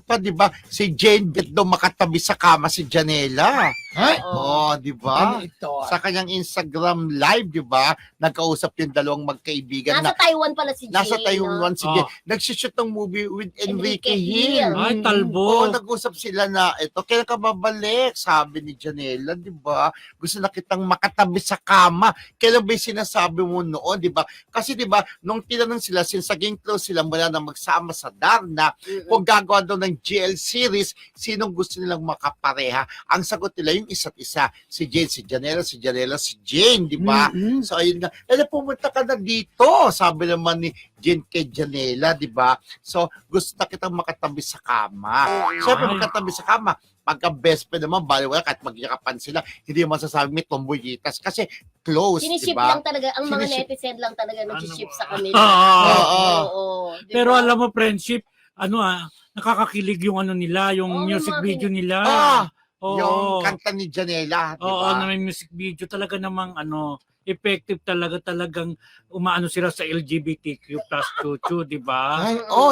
pa, di ba? Si Jane daw makatabi sa kama si Janela. Ay, Oo, di ba? ano ito? Sa kanyang Instagram live, di ba? Nagkausap yung dalawang magkaibigan Nasa na Taiwan pala si Jay. nasa Taiwan si Oh. Jane. Nagsishoot ng movie with Enrique, Enrique Hill. Hill. Ay, Oo, talbo. nag-usap sila na ito, kailan ka babalik? Sabi ni Janela, di ba? Gusto na kitang makatabi sa kama. Kailan ba yung sinasabi mo noon, di ba? Kasi di ba, nung tinanong sila, since naging close sila mula na magsama sa Darna, kung gagawa daw ng GL series, sinong gusto nilang makapareha? Ang sagot nila yung isa't isa. Si Jane, si Janela, si Janela, si Jane, di ba? Mm-mm. So ayun nga, eh pumunta ka na dito, sabi naman ni Jane kay Janela, di ba? So gusto na kitang makatabi sa kama. Siyempre makatabi sa kama, pagka best friend naman, baliwala kahit magyakapan sila, hindi mo masasabi may tomboyitas kasi close, di Siniship ba? lang talaga, ang mga Siniship. netizen lang talaga Ano sa ba? kanila. Oo. Oo. Oo. di Pero ba? alam mo, friendship, ano ah, nakakakilig yung ano nila, yung Oo, music mga video nila. Ah, Oo. yung kanta ni Janela, di Oo, ba? na may music video talaga namang ano, effective talaga talagang umaano sila sa LGBTQ plus 22, di ba? Ay, oh,